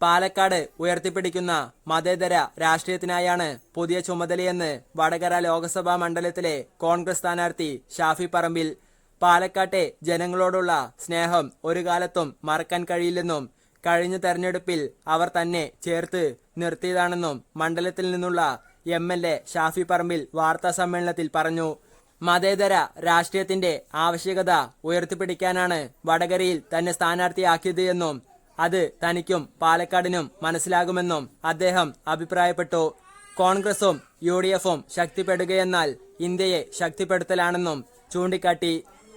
പാലക്കാട് ഉയർത്തിപ്പിടിക്കുന്ന മതേതര രാഷ്ട്രീയത്തിനായാണ് പുതിയ ചുമതലയെന്ന് വടകര ലോക്സഭാ മണ്ഡലത്തിലെ കോൺഗ്രസ് സ്ഥാനാർത്ഥി ഷാഫി പറമ്പിൽ പാലക്കാട്ടെ ജനങ്ങളോടുള്ള സ്നേഹം ഒരു കാലത്തും മറക്കാൻ കഴിയില്ലെന്നും കഴിഞ്ഞ തെരഞ്ഞെടുപ്പിൽ അവർ തന്നെ ചേർത്ത് നിർത്തിയതാണെന്നും മണ്ഡലത്തിൽ നിന്നുള്ള M L A Shafi Parambil വാർത്താ സമ്മേളനത്തിൽ പറഞ്ഞു. മതേതര രാഷ്ട്രീയത്തിന്റെ ആവശ്യകത ഉയർത്തിപ്പിടിക്കാനാണ് വടകരയിൽ തന്നെ സ്ഥാനാർത്ഥിയാക്കിയത് എന്നും അത് തനിക്കും പാലക്കാടിനും മനസ്സിലാകുമെന്നും അദ്ദേഹം അഭിപ്രായപ്പെട്ടു. കോൺഗ്രസും യു ഡി എഫും ശക്തിപ്പെടുകയെന്നാൽ ഇന്ത്യയെ ശക്തിപ്പെടുത്തലാണെന്നും ചൂണ്ടിക്കാട്ടി.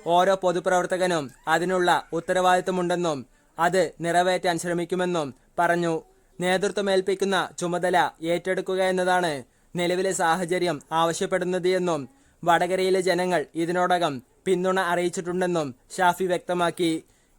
ഓരോ പൊതുപ്രവർത്തകനും അതിനുള്ള ഉത്തരവാദിത്തമുണ്ടെന്നും അത് നിറവേറ്റാൻ ശ്രമിക്കുമെന്നും പറഞ്ഞു. നേതൃത്വമേൽപ്പിക്കുന്ന ചുമതല ഏറ്റെടുക്കുക എന്നതാണ് നിലവിലെ സാഹചര്യം ആവശ്യപ്പെടുന്നത് എന്നും വടകരയിലെ ജനങ്ങൾ ഇതിനോടകം പിന്തുണ അറിയിച്ചിട്ടുണ്ടെന്നും ഷാഫി വ്യക്തമാക്കി.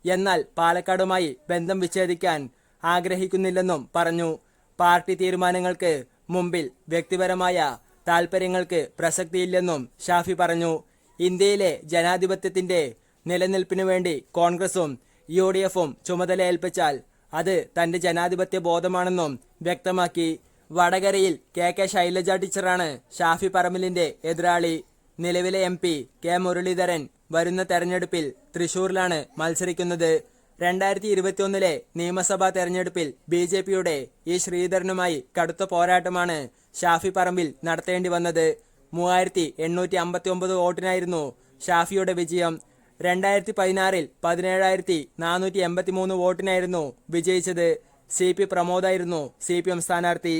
എന്നാൽ പാലക്കാടുമായി ബന്ധം വിച്ഛേദിക്കാൻ ആഗ്രഹിക്കുന്നില്ലെന്നും പറഞ്ഞു. പാർട്ടി തീരുമാനങ്ങൾക്ക് മുമ്പിൽ വ്യക്തിപരമായ താൽപ്പര്യങ്ങൾക്ക് പ്രസക്തിയില്ലെന്നും ഷാഫി പറഞ്ഞു. ഇന്ത്യയിലെ ജനാധിപത്യത്തിന്റെ നിലനിൽപ്പിനു വേണ്ടി കോൺഗ്രസും യു ഡി എഫും ചുമതല ഏൽപ്പിച്ചാൽ അത് തന്റെ ജനാധിപത്യ ബോധമാണെന്നും വ്യക്തമാക്കി. വടകരയിൽ കെ കെ ശൈലജ ടീച്ചറാണ് ഷാഫി പറമ്പിലിന്റെ എതിരാളി. നിലവിലെ എം പി കെ മുരളീധരൻ വരുന്ന തെരഞ്ഞെടുപ്പിൽ തൃശൂരിലാണ് മത്സരിക്കുന്നത്. രണ്ടായിരത്തി ഇരുപത്തിയൊന്നിലെ നിയമസഭാ തെരഞ്ഞെടുപ്പിൽ ബി ജെ പിയുടെ ഈ ശ്രീധരനുമായി കടുത്ത പോരാട്ടമാണ് ഷാഫി പറമ്പിൽ നടത്തേണ്ടി വന്നത്. മൂവായിരത്തി എണ്ണൂറ്റി അമ്പത്തി ഒമ്പത് വോട്ടിനായിരുന്നു ഷാഫിയുടെ വിജയം. രണ്ടായിരത്തി പതിനാറിൽ പതിനേഴായിരത്തി നാനൂറ്റി എൺപത്തി മൂന്ന് വോട്ടിനായിരുന്നു വിജയിച്ചത്. സി പി പ്രമോദായിരുന്നു സി പി എം സ്ഥാനാർത്ഥി.